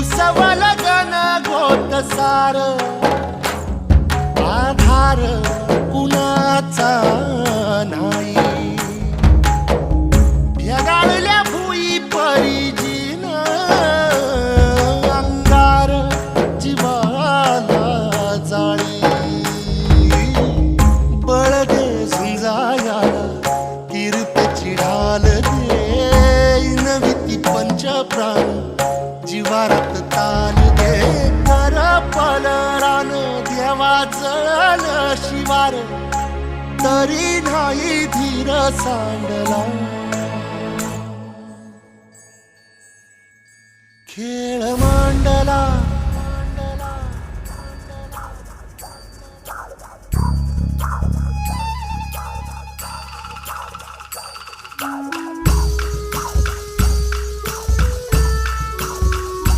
उसवल गण गोत सार आधार कुणाचा नाही? भेगाळल्या भुई परिजीन अंगार जीवाला जाळी. बळ दे झुंजायाला कीर्तची ढाल दे नविती पंच प्राण शिवारात ताल दे. कर पलरान देवा जळल शिवार. तरी नाही धीर सांडला. खेळ मांडला.